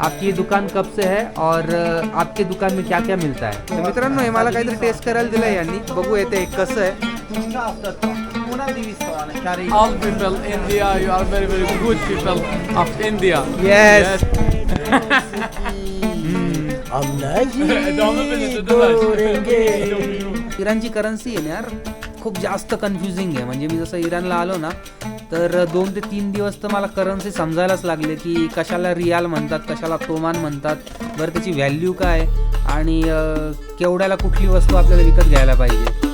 आपकी दुकान कब से है और आपकी दुकान में क्या क्या मिलता है? तर मित्रांनो हे मला काहीतरी टेस्ट करायला दिलं यांनी. बघू येते कसं आहे. All people, India, you are very, very good people of India. Yes. इराणची currency आहे ना यार खूप जास्त कन्फ्युजिंग आहे. म्हणजे मी जसं इराणला आलो ना तर दोन ते तीन दिवस तर मला करन्सी समजायलाच लागले की कशाला रियाल म्हणतात कशाला तोमान म्हणतात बरं त्याची व्हॅल्यू काय आणि केवढ्याला कुठली वस्तू आपल्याला विकत घ्यायला पाहिजे.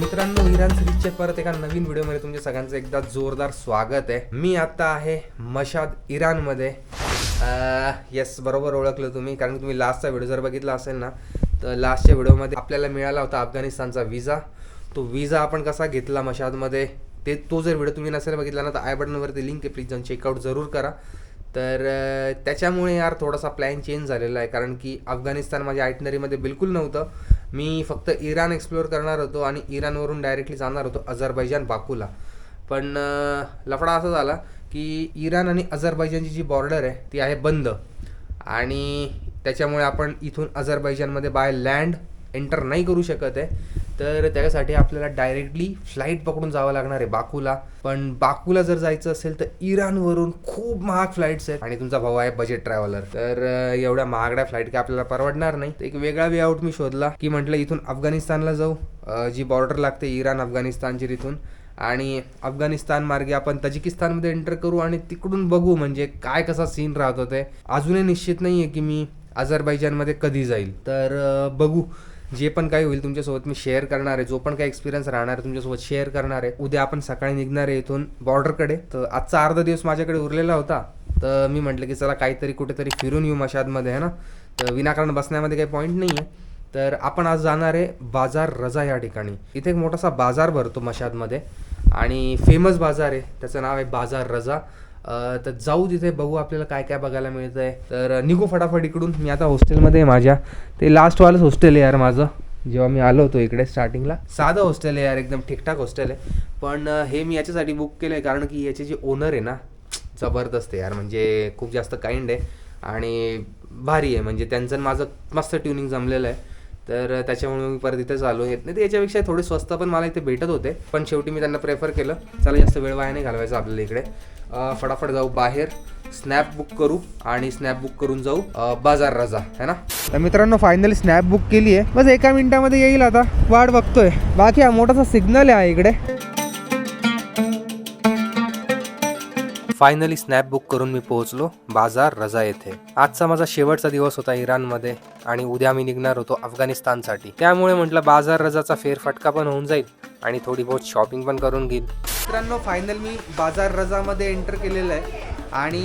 मित्रांनो हिरान सिरीजच्या परत एका नवीन व्हिडिओमध्ये तुमच्या सगळ्यांचं एकदा जोरदार स्वागत आहे. मी आता आहे मशाद इराणमध्ये. येस बरोबर ओळखलं तुम्ही कारण तुम्ही लास्टचा व्हिडिओ जर बघितला असेल ना तर लास्टच्या व्हिडिओमध्ये आपल्याला मिळाला होता अफगाणिस्तानचा विजा तो विजा आपण कसा घेतला मशादमध्ये? ते तो जर व्हिडिओ तुम्ही नसेल बघितला ना तर आय बटनवरती लिंक आहे. प्लीज जाऊन चेकआउट जरूर करा. तर त्याच्यामुळे यार थोडासा प्लॅन चेंज झालेला आहे. कारण की अफगाणिस्तान माझ्या आयटनरीमध्ये बिलकुल नव्हतं. मी फक्त इराण एक्सप्लोअर करणार होतो आणि इराणवरून डायरेक्टली जाणार होतो अझरबैजान बाकूला. पण लफडा असा झाला की इराण आणि अझरबैजानची जी बॉर्डर आहे ती आहे बंद. आणि त्याच्यामुळे आपण इथून अझरबैजानमध्ये बाय लँड एंटर नाही करू शकत आहे. तर त्याच्यासाठी आपल्याला डायरेक्टली फ्लाईट पकडून जावं लागणार आहे बाकूला. पण बाकूला जर जायचं असेल तर इराणवरून खूप महाग फ्लाईट्स आहेत. आणि तुमचा भाऊ आहे बजेट ट्रॅव्हलर. तर एवढ्या महागड्या फ्लाईट काय आपल्याला परवडणार नाही. तर एक वेगळा वे आउट मी शोधला की म्हटलं इथून अफगाणिस्तानला जाऊ. जी बॉर्डर लागते इराण अफगाणिस्तानची तिथून. आणि अफगाणिस्तान मार्गे आपण तजिकिस्तानमध्ये एंटर करू आणि तिकडून बघू म्हणजे काय कसा सीन राहत होते अजूनही निश्चित नाही आहे की मी अझरबैजानमध्ये कधी जाईल? तर बघू. जे पण काही होईल तुमच्यासोबत मी शेअर करणार आहे. जो पण काही एक्सपिरियन्स राहणार आहे तुमच्यासोबत शेअर करणार आहे. उद्या आपण सकाळी निघणार आहे इथून बॉर्डरकडे तर आजचा अर्धा दिवस माझ्याकडे उरलेला होता. तर मी म्हटलं की चला काहीतरी कुठेतरी फिरून येऊ मशादमध्ये आहे ना? तर विनाकारण बसण्यामध्ये काही पॉईंट नाही आहे तर आपण आज जाणार आहे बाजार रजा या ठिकाणी. इथे एक मोठासा बाजार भरतो मशादमध्ये. आणि फेमस बाजार आहे. त्याचं नाव आहे बाजार रजा. तर जाऊ तिथे बघू आपल्याला काय काय बघायला मिळतं आहे तर निघू फटाफट इकडून. मी आता हॉस्टेलमध्ये आहे माझ्या. ते लास्टवालंच हॉस्टेल आहे यार माझं. जेव्हा मी आलो होतो इकडे स्टार्टिंगला साधं हॉस्टेल आहे यार एकदम ठीकठाक हॉस्टेल आहे. पण हे मी याच्यासाठी बुक केलं आहे कारण की याचे जे ओनर आहे ना जबरदस्त आहे यार. म्हणजे खूप जास्त काइंड आहे. आणि भारी आहे. म्हणजे त्यांचं माझं मस्त ट्युनिंग जमलेलं आहे. तर त्याच्यामुळे मी परत इथे चालू येत नाही तर याच्यापेक्षा थोडे स्वस्त पण मला इथे भेटत होते. पण शेवटी मी त्यांना प्रेफर केलं. चला जास्त वेळ वाया नाही घालवायचा आपल्याला इकडे. फटाफट जाऊ बाहेर. स्नॅप बुक करू आणि स्नॅप बुक करून जाऊ बाजार रजा. है ना? तर मित्रांनो फायनली स्नॅप बुक केली आहे बस एका मिनिटामध्ये येईल आता. वाट बघतोय. बाकी हा मोठासा सिग्नल आहे इकडे. फायनली स्नॅप बुक करून मी पोहोचलो. बाजार रजा येथे. आजचा माझा शेवटचा दिवस होता इराणमध्ये आणि उद्या मी निघणार होतो अफगाणिस्तानसाठी. त्यामुळे म्हटलं बाजार रजाचा फेरफटका पण होऊन जाईल आणि थोडी बहुत शॉपिंग पण करून घेईल मित्रांनो फायनल मी बाजार रजामध्ये एंटर केलेलं आहे. आणि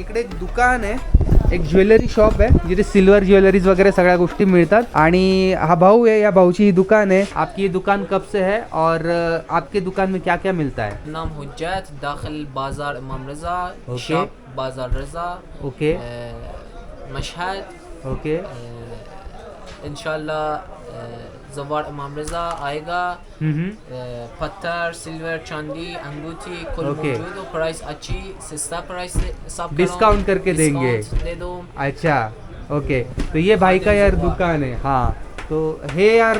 इकडे एक दुकान आहे. एक ज्वेलरी शॉप आहे जिथे सिल्वर ज्वेलरीज वगैरे सगळ्या गोष्टी मिळतात. आणि हा भाऊ आहे या भाऊची ही दुकान आहे. आपकी दुकान कब से है और आपके दुकान में क्या क्या मिलता है? नाम हुज्जत दाखिल बाजार इमाम रजा ओके। शॉप बाजार रजा ओके। Mashhad okay. इंशाल्लाह जवार इमाम रजा आएगा। पत्थर सिल्वर चांदी अंगूठी कुल ओके। मौजूद प्राइस अच्छी सस्ता प्राइस सब डिस्काउंट करके देंगे। दे दो। अच्छा ओके तो ये भाई का यार दुकान आहे हा। तो हे यार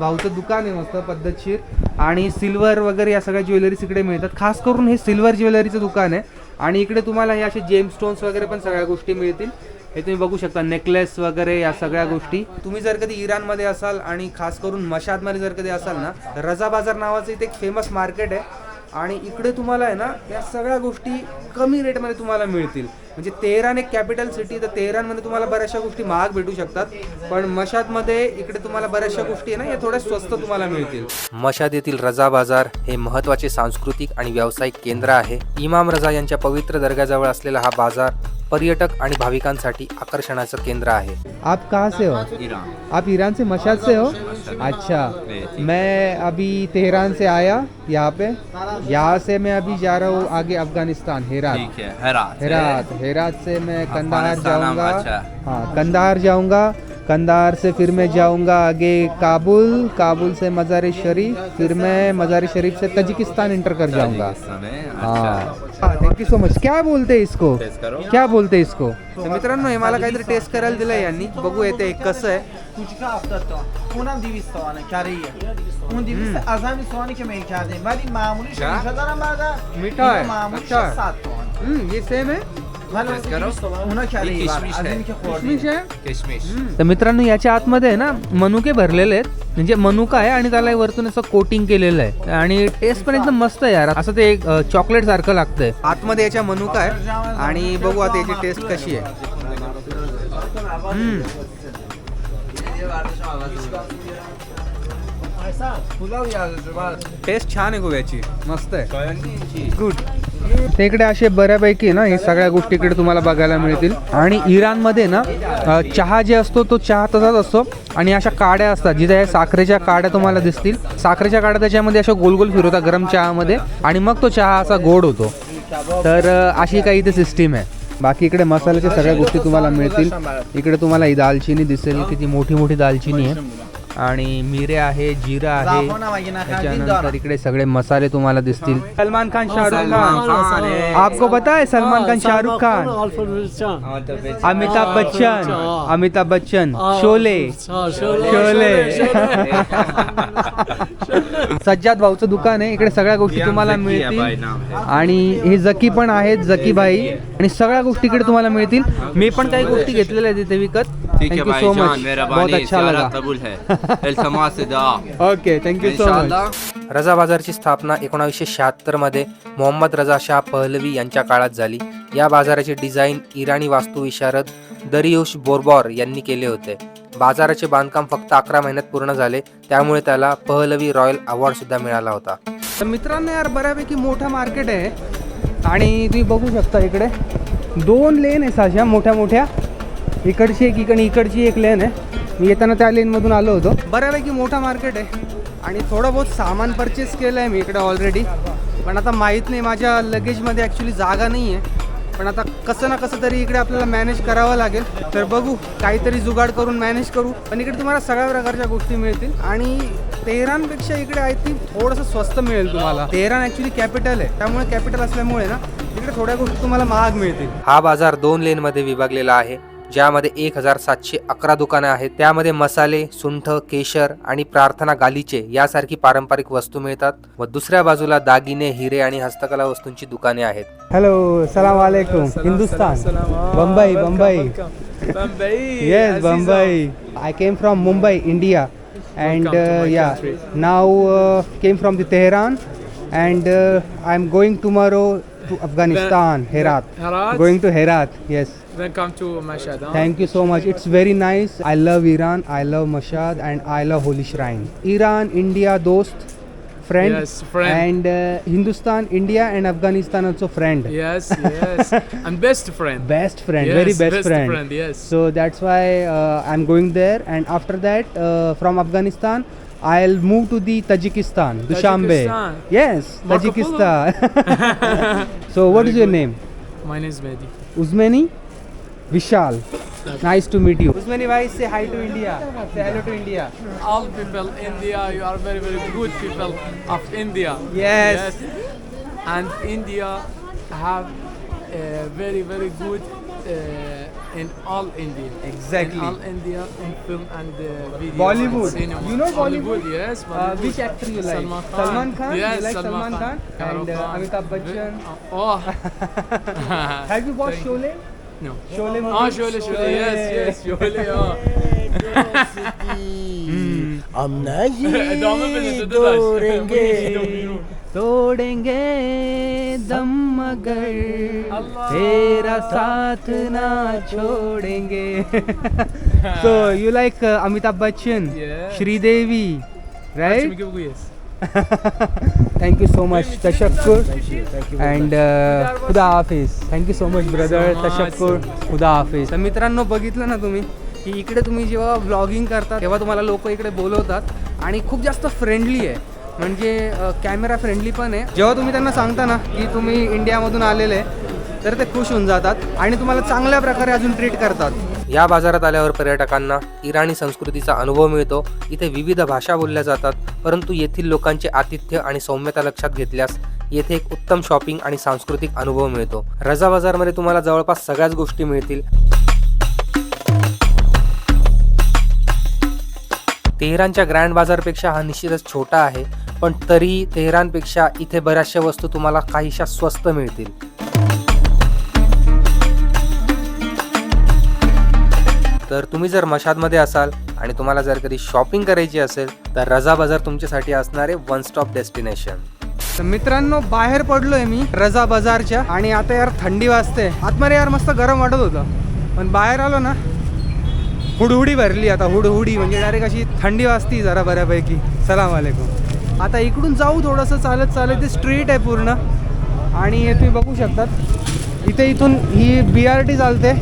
भाऊचं दुकान आहे मस्त पद्धतशीर. आणि सिल्वर वगैरे या सगळ्या ज्वेलरीज इकडे मिळतात. खास करून हे सिल्वर ज्वेलरीचं दुकान आहे. आणि इकडे तुम्हाला हे असे जेम स्टोन्स वगैरे पण सगळ्या गोष्टी मिळतील. हे तुम्ही बघू शकता नेकलेस वगैरे या सगळ्या गोष्टी. तुम्ही जर कधी इराणमध्ये असाल आणि खास करून मशादमध्ये जर कधी असाल ना तर रजा बाजार नावाचं इथे एक फेमस मार्केट आहे. आणि इकडे तुम्हाला आहे ना या सगळ्या गोष्टी कमी रेटमध्ये तुम्हाला मिळतील. म्हणजे तेहरान एक कॅपिटल सिटी तर तेहरानमध्ये तुम्हाला बऱ्याचशा गोष्टी महाग भेटू शकतात. पण मशादमध्ये इकडे तुम्हाला बऱ्याचशा गोष्टी आहे ना या थोड्या स्वस्त तुम्हाला मिळतील. मशाद येथील रजा बाजार हे महत्त्वाचे सांस्कृतिक आणि व्यावसायिक केंद्र आहे. इमाम रजा यांच्या पवित्र दर्ग्याजवळ असलेला हा बाजार पर्यटक आणि भाविकांसाठी आकर्षणाचं केंद्र आहे. आप कहाँ से हो? ईरान आप ईरान से मशाद से हो? अच्छा. मैं अभी तेहरान से आया यहाँ पे। यहाँ से मैं अभी जा रहा हूँ आगे अफगानिस्तान हेरात। ठीक है हेरात. हेरात हेरात से मैं कंदार जाऊँगा। हाँ कंदार जाऊँगा कंदार से फिर मैं जाऊँगा आगे काबुल काबुल से मज़ार शरीफ फिर मैं मज़ार शरीफ से तजिकिस्तान इंटर कर जाऊँगा। हाँ यू सो मच क्या बोलते इसको? क्या बोलते इसको? मित्रांनो हे मला काहीतरी टेस्ट करायला दिलं यांनी. बघू येते कसं आहे. کوچیکا هفتاد تومن اونم 200 تومنه کریه اون 200 از همین سوانی که من کردیم ولی معمولیش 80 है بعدا میتای معمولیش 100 تومن این है? तर मित्रांनो याच्या आतमध्ये आहे ना मनुके भरलेले आहेत. म्हणजे मनुका आहे आणि त्याला वरतून असं कोटिंग केलेलं आहे. आणि टेस्ट पण एकदम मस्त आहे यार. असं ते एक चॉकलेट सारखं लागतंय. आतमध्ये याच्या मनुका आहे आणि बघू आता याची टेस्ट कशी आहे. टेस्ट छान आहे गोव्याची मस्त आहे. गुड ते इकडे असे बऱ्यापैकी ना हे सगळ्या गोष्टी इकडे तुम्हाला बघायला मिळतील. आणि इराणमध्ये ना चहा जे असतो तो चहा तसाच असतो. आणि अशा काड्या असतात जिथे या साखरेच्या काड्या तुम्हाला दिसतील. साखरेच्या काड्या त्याच्यामध्ये अशा गोल गोल फिरवतात गरम चहामध्ये. आणि मग तो चहा असा गोड होतो. तर अशी काही इथे सिस्टीम आहे. बाकी इकडे मसाल्याच्या सगळ्या गोष्टी तुम्हाला मिळतील. इकडे तुम्हाला ही दालचिनी दिसेल किती मोठी मोठी दालचिनी आहे. आणि मिरे आहे जिरा आहे. त्याच्यानंतर इकडे सगळे मसाले तुम्हाला दिसतील. सलमान खान शाहरुख खान. आपको पता है सलमान खान शाहरुख खान अमिताभ बच्चन. अमिताभ बच्चन. शोले. शोले सज्जाद भाऊचं दुकान आहे. इकडे सगळ्या गोष्टी तुम्हाला मिळतील. आणि हे जकी पण आहेत जकी भाई आणि सगळ्या गोष्टी इकडे तुम्हाला मिळतील. मी पण काही गोष्टी घेतलेल्या आहेत तिथे विकत. ठीक है थँक्यू सो भाईजान मच बहुत मेहरबानी अच्छा लगा. कबूल है. इल्तमास से दुआ okay thank you so much Raza बाजारची स्थापना एकोणावीसशे शहात्तरमध्ये मोहम्मद रजा शाह पहलवी यांच्या काळात झाली. या बाजाराचे डिझाईन इराणी वास्तुविशारद दरियुश बोरबॉर यांनी केले होते. बाजाराचे बांधकाम फक्त अकरा महिन्यात पूर्ण झाले. त्यामुळे त्याला पहलवी रॉयल अवॉर्ड सुद्धा मिळाला होता. तर मित्रांनो यार बऱ्यापैकी मोठा मार्केट आहे. आणि तुम्ही बघू शकता इकडे. दोन लेन आहे अशा मोठ्या मोठ्या इकडची एक इकडे इकडची एक लेन आहे. मी येताना त्या लेनमधून आलो होतो. बऱ्यापैकी मोठा मार्केट आहे. आणि थोडं बहुत सामान परचेस केलं आहे मी इकडे ऑलरेडी पण आता माहीत नाही माझ्या लगेजमध्ये ॲक्च्युली जागा नाही आहे पण आता कसं ना कसं तरी इकडे आपल्याला मॅनेज करावं लागेल. तर बघू काहीतरी जुगाड करून मॅनेज करू. पण इकडे तुम्हाला सगळ्या प्रकारच्या गोष्टी मिळतील. आणि तेहरानपेक्षा इकडे आय थिंक थोडंसं स्वस्त मिळेल तुम्हाला. तेहरान ॲक्च्युली कॅपिटल आहे. त्यामुळे कॅपिटल असल्यामुळे ना इकडे थोड्या गोष्टी तुम्हाला महाग मिळतील. हा बाजार दोन लेनमध्ये विभागलेला आहे. ज्यामध्ये एक हजार सातशे अकरा दुकानं आहेत. त्यामध्ये मसाले सुंठ केशर आणि प्रार्थना गालीचे यासारखी पारंपरिक वस्तू मिळतात व दुसऱ्या बाजूला दागिने हिरे आणि हस्तकला वस्तूंची दुकाने आहेत. हॅलो सलाम वालेकुम Hindustan Bambai Bombay Yes, Bombay. I came from Mumbai, India, and Welcome to uh, my yeah, country. now uh, came from the Tehran, and I'm going tomorrow to Afghanistan, Herat. Herat? Going to Herat. Yes. Then come to Mashhad. Huh? Thank you so much. It's very nice. I love Iran. I love Mashhad, and I love Holy Shrine. Iran, India, dost, friend. Yes, friend. And uh, Hindustan, India, and Afghanistan also friend. Yes, yes. and best friend. Best friend, Yes, very best, best friend. friend, yes. So that's why uh, I'm going there, and after that, uh, from Afghanistan, I'll move to the Tajikistan, Dushanbe. Tajikistan. Yes, Marco Polo. Tajikistan. so what is Very your good. name? My name is Mehdi. Uzmani. Vishal. Nice to meet you. Uzmani bhai, say hi to India. Say hello to India. All people India, you are very very good people of India. Yes. And India have uh, very very good uh, in all India. Exactly. In all India in film and uh, video. Bollywood. And cinema. You know Bollywood? Yes. Uh, Bollywood. which actor you like? Salman Khan. Salman Khan? You Yes, like Salman Khan? Shah And, uh, Khan. Amitabh Bachchan? Oh. Have you watched Thank you. Sholay? No. Sholay movie? Ah, Sholay, Sholay. Yes, yes, Sholay. Oh. तोड़ेंगे दम मगर तेरा साथ ना छोड़ेंगे तो you like Amitabh Bachchan Sridevi right thank you so much तशक्कुर and खुदा Hafiz thank you so much brother तशक्कुर खुदा हाफिज मित्रांनो बघितलं ना तुम्ही की इकडे तुम्ही जेव्हा ब्लॉगिंग करता तेव्हा तुम्हाला लोक इकडे बोलवतात आणि खूप जास्त फ्रेंडली आहे. म्हणजे कॅमेरा फ्रेंडली पण आहे. जेव्हा तुम्ही त्यांना सांगता ना की तुम्ही इंडियामधून आलेले तर ते खुश होऊन जातात आणि तुम्हाला चांगल्या प्रकारे अजून ट्रीट करतात. या बाजारात आल्यावर पर्यटकांना इराणी संस्कृतीचा अनुभव मिळतो. इथे विविध भाषा बोलल्या जातात परंतु येथील लोकांचे आतिथ्य आणि सौम्यता लक्षात घेतल्यास येथे एक उत्तम शॉपिंग आणि सांस्कृतिक अनुभव मिळतो. रजा बाजारमध्ये तुम्हाला जवळपास सगळ्याच गोष्टी मिळतील. तेहरानच्या ग्रँड बाजारपेक्षा हा निश्चितच छोटा आहे पण तरी तेहरानपेक्षा इथे बऱ्याचशा वस्तू तुम्हाला काहीशा स्वस्त मिळतील. तर तुम्ही जर मशादमध्ये असाल आणि तुम्हाला जर कधी शॉपिंग करायची असेल तर रजा बाजार तुमच्यासाठी असणारे वन स्टॉप डेस्टिनेशन तर मित्रांनो बाहेर पडलोय मी रजा बाजारच्या आणि आता यार थंडी वाजते. आतमध्ये यार मस्त गरम वाटत होतं. पण बाहेर आलो ना हुडहुडी भरली आता हुडहुडी. म्हणजे डायरेक्ट अशी थंडी वाजती जरा बऱ्यापैकी. सलाम वालेकुम आता इकडून जाऊ थोडंसं चालत चालत ते स्ट्रीट आहे पूर्ण. आणि हे तुम्ही बघू शकतात इथे इथून ही बी आर टी चालते.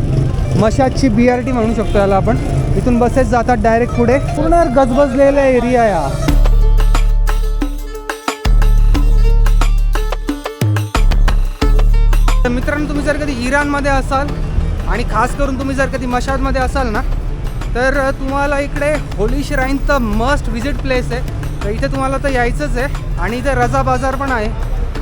मशादची बी आर टी म्हणू शकतो याला आपण. इथून बसेस जातात डायरेक्ट पुढे. पूर्ण गजबजलेला एरिया या. तर मित्रांनो तुम्ही जर कधी इराणमध्ये असाल आणि खास करून तुम्ही जर कधी मशादमध्ये असाल ना तर तुम्हाला इकडे होली श्राईन तर मस्ट व्हिजिट प्लेस आहे. तर इथे तुम्हाला तर यायचंच आहे. आणि इथे रजा बाजार पण आहे.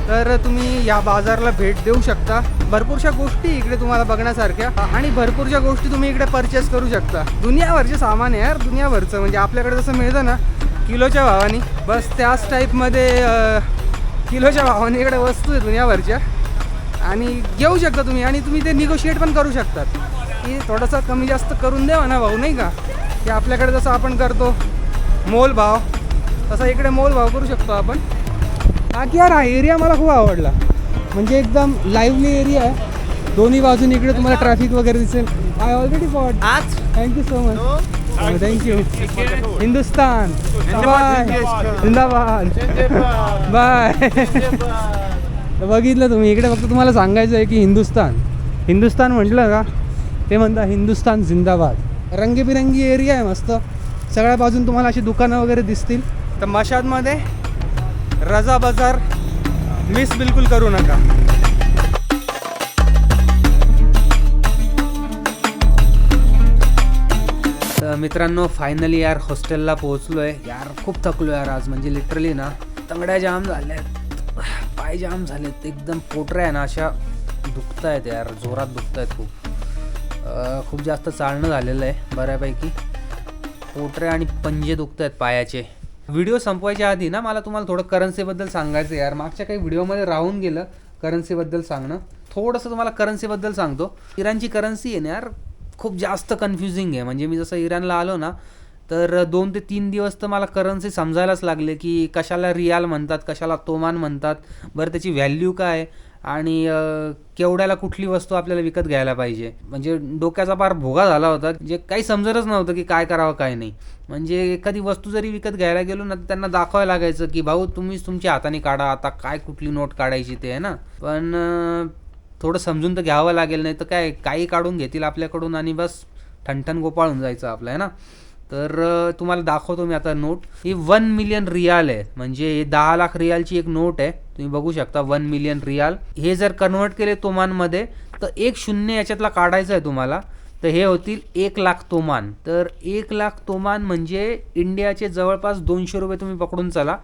तर तुम्ही या बाजारला भेट देऊ शकता. भरपूरशा गोष्टी इकडे तुम्हाला बघण्यासारख्या. आणि भरपूरशा गोष्टी तुम्ही इकडे परचेस करू शकता. दुनियाभरचे सामान आहे यार दुनियाभरचं म्हणजे आपल्याकडे जसं मिळतं ना किलोच्या भावानी. बस त्याच टाईपमध्ये किलोच्या भावाने इकडे वस्तू आहे दुनियाभरच्या आणि घेऊ शकता तुम्ही. आणि तुम्ही ते निगोशिएट पण करू शकतात. की थोडंसं कमी जास्त करून द्यावा ना भाऊ नाही का? की आपल्याकडे जसं आपण करतो मोल भाव तसा इकडे मोल भाव करू शकतो आपण. बाकी यार हा एरिया मला खूप आवडला. म्हणजे एकदम लाईव्हली एरिया आहे. दोन्ही बाजून इकडे तुम्हाला ट्रॅफिक वगैरे दिसेल. आय ऑलरेडी फॉट आज? Thank you so much thank you Hindustan bye जिंदाबाद बाय बघितलं तुम्ही इकडे फक्त तुम्हाला सांगायचं आहे की हिंदुस्तान. हिंदुस्तान म्हटलं का? ते म्हणतात हिंदुस्तान जिंदाबाद. रंगीबिरंगी एरिया आहे मस्त. सगळ्या बाजून तुम्हाला अशी दुकानं वगैरे दिसतील. तर मशादमध्ये रजा बाजार मिस बिलकुल करू नका. तर मित्रांनो फायनली यार हॉस्टेलला पोहोचलो आहे यार खूप थकलो यार आज. म्हणजे लिटरली ना तंगड्या जाम झाल्या आहेत पाय जाम झालेत. एकदम पोटऱ्या आहे ना अशा दुखत आहेत यार. जोरात दुखत आहेत खूप. खूप जास्त चालणं झालेलं आहे बऱ्यापैकी. पोटरे आणि पंजे दुखत आहेत पायाचे. व्हिडिओ संपवायच्या आधी ना मला तुम्हाला थोडं करन्सीबद्दल सांगायचं आहे यार. मागच्या काही व्हिडिओमध्ये राहून गेलं करन्सीबद्दल सांगणं. थोडंसं तुम्हाला करन्सीबद्दल सांगतो. इराणची करन्सी आहे ना यार खूप जास्त कन्फ्युजिंग आहे. म्हणजे मी जसं इराणला आलो ना तर दोन ते तीन दिवस तर मला करन्सी समजायलाच लागले की कशाला रियाल म्हणतात कशाला तोमान म्हणतात बरं त्याची व्हॅल्यू काय आणि केवढ्याला कुठली वस्तू आपल्याला विकत घ्यायला पाहिजे. म्हणजे डोक्याचा फार भोगा झाला होता जे काही समजतच नव्हतं की काय करावं काय नाही. म्हणजे एखादी वस्तू जरी विकत घ्यायला गेलो ना तर त्यांना दाखवायला लागायचं की भाऊ तुम्हीच तुमच्या हाताने काढा आता काय कुठली नोट काढायची ते आहे ना? पण थोडं समजून तर घ्यावं लागेल नाही तर काय काही काढून घेतील आपल्याकडून आणि बस ठणठण गोपाळून जायचं आपलं आहे ना? तर तुम्हाला दाखवतो मी आता नोट. ही वन मिलियन रियाल आहे. म्हणजे दहा लाख रियालची एक नोट आहे. तुम्ही बघू शकता वन मिलियन रियाल. हे जर कन्वर्ट केले तोमानमध्ये तर एक शून्य याच्यातला काढायचं आहे तुम्हाला. तर हे होतील एक लाख तोमान. तर एक लाख तोमान म्हणजे इंडियाचे जवळपास दोनशे रुपये तुम्ही पकडून चला.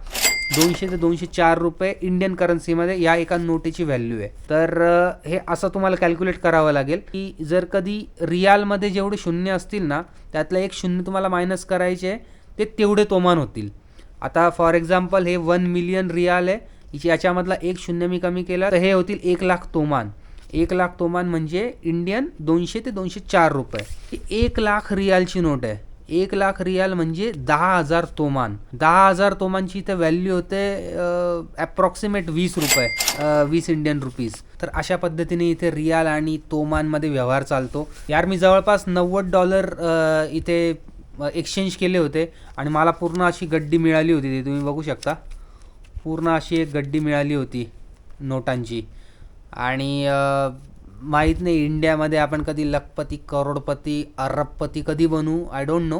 दोनशे ते दोनशे चार रुपये इंडियन करन्सीमध्ये या एका नोटेची व्हॅल्यू आहे. तर हे असं तुम्हाला कॅल्क्युलेट करावं लागेल की जर कधी रियालमध्ये जेवढे शून्य असतील ना त्यातलं एक शून्य तुम्हाला मायनस करायचे ते तेवढे तोमान होतील. आता फॉर एक्झाम्पल हे वन मिलियन रियाल आहे याच्यामधला एक शून्य मी कमी केला तर हे होतील एक लाख तोमान. एक लाख तोमान म्हणजे इंडियन दोनशे ते दोनशे चार रुपये. ही एक लाख रियालची नोट आहे. एक लाख रियाल म्हणजे दहा हजार तोमान. दहा हजार तोमानची इथे व्हॅल्यू होते अप्रॉक्सिमेट वीस रुपये वीस इंडियन रुपीज तर अशा पद्धतीने इथे रियाल आणि तोमानमध्ये व्यवहार चालतो. यार मी जवळपास नव्वद डॉलर इथे एक्सचेंज केले होते आणि मला पूर्ण अशी गड्डी मिळाली होती. ती तुम्ही बघू शकता. पूर्ण अशी एक गड्डी मिळाली होती नोटांची. आणि माहीत नाही इंडियामध्ये आपण कधी लखपती करोडपती अरबपती कधी बनू? आय डोंट नो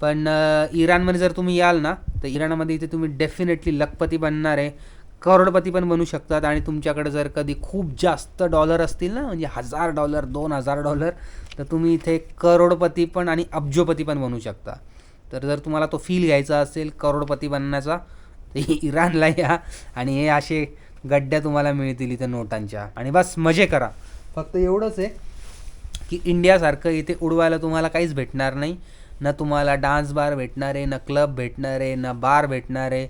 पण इराणमध्ये जर तुम्ही याल ना तर इराणमध्ये इथे तुम्ही डेफिनेटली लखपती बनणार आहे. करोडपती पण बनू शकतात आणि तुमच्याकडे जर कधी खूप जास्त डॉलर असतील ना म्हणजे हजार डॉलर दोन हजार डॉलर तर तुम्ही इथे करोडपती पण आणि अब्जोपती पण बनू शकता. तर जर तुम्हाला तो फील घ्यायचा असेल करोडपती बनण्याचा तर इराणला या आणि हे असे गड्ड्या तुम्हाला मिळतील इथे नोटांच्या. आणि बस मजे करा. फक्त एवढंच आहे की इंडियासारखं इथे उडवायला तुम्हाला काहीच भेटणार नाही. ना तुम्हाला डान्स बार भेटणार आहे ना क्लब भेटणार आहे ना बार भेटणार आहे.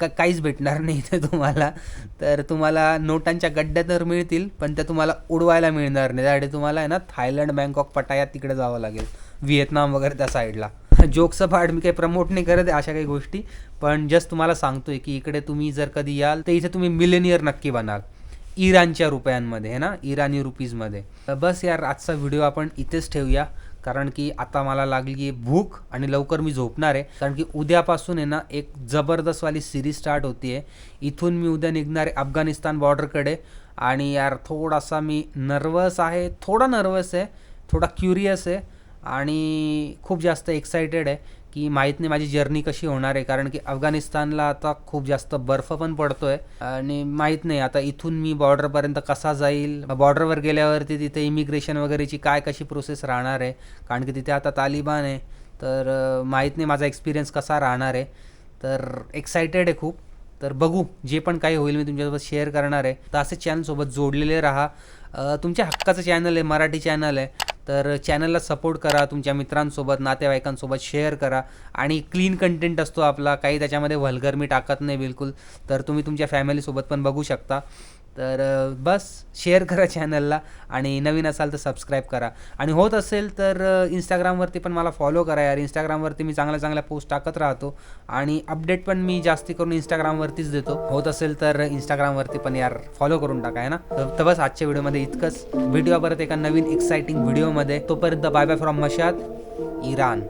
का काहीच भेटणार नाही इथे तुम्हाला. तर तुम्हाला नोटांच्या गड्ड्या तर मिळतील पण त्या तुम्हाला उडवायला मिळणार नाही. त्यासाठी तुम्हाला आहे ना थायलंड बँकॉक पटाया तिकडे जावं लागेल. व्हिएतनाम वगैरे त्या साईडला. जोकचं पार्ट मी काही प्रमोट नाही करत आहे अशा काही गोष्टी पण जस्ट तुम्हाला सांगतोय की इकडे तुम्ही जर कधी याल तर इथे तुम्ही मिलेनियर नक्की बनाल. इराणच्या रुपयांमध्ये है ना? इराणी रुपीजमध्ये तर बस यार आजचा व्हिडिओ आपण इथेच ठेवूया. कारण की आता मला लागली आहे भूक आणि लवकर मी झोपणार आहे. कारण की उद्यापासून आहे ना एक जबरदस्तवाली सिरीज स्टार्ट होती आहे इथून मी उद्या निघणार आहे अफगाणिस्तान बॉर्डरकडे आणि यार थोडासा मी नर्वस आहे. थोडा नर्वस आहे थोडा क्युरियस आहे. आणि खूप जास्त एक्सायटेड आहे. की माहीत नाही माझी जर्नी कशी होणार आहे कारण की अफगाणिस्तानला आता खूप जास्त बर्फ पण पडतो आहे आणि माहीत नाही आता इथून मी बॉर्डरपर्यंत कसा जाईल. बॉर्डरवर गेल्यावरती तिथे इमिग्रेशन वगैरेची काय कशी प्रोसेस राहणार आहे कारण की तिथे आता तालिबान आहे. तर माहीत नाही माझा एक्सपिरियन्स कसा राहणार आहे. तर एक्सायटेड आहे खूप. तर बघू जे पण काही होईल मी तुमच्यासोबत शेअर करणार आहे. तर असे चॅनलसोबत जोडलेले राहा. तुमच्या हक्काचं चॅनल आहे मराठी चॅनल आहे. तर चॅनलला सपोर्ट करा तुमच्या मित्रांसोबत नातेवाईकांसोबत शेअर करा. आणि क्लीन कंटेंट असतो आपला काही त्याच्यामध्ये व्हल्गर मी टाकत नाही बिलकुल. तर तुम्ही तुमच्या फॅमिलीसोबत पण बघू शकता. तर बस शेअर करा चॅनलला आणि नवीन असाल तर सबस्क्राईब करा. आणि होत असेल तर इंस्टाग्रामवरती पण मला फॉलो करा यार. इंस्टाग्रामवरती मी चांगल्या चांगल्या पोस्ट टाकत राहतो आणि अपडेट पण मी जास्ती करून इंस्टाग्रामवरतीच देतो. होत असेल तर इंस्टाग्रामवरती पण यार फॉलो करून टाका आहे ना? तर बस आजच्या व्हिडिओमध्ये इतकंच. व्हिडिओ परत एका नवीन एक्साइटिंग व्हिडिओमध्ये तोपर्यंत bye bye from Mashhad Iran.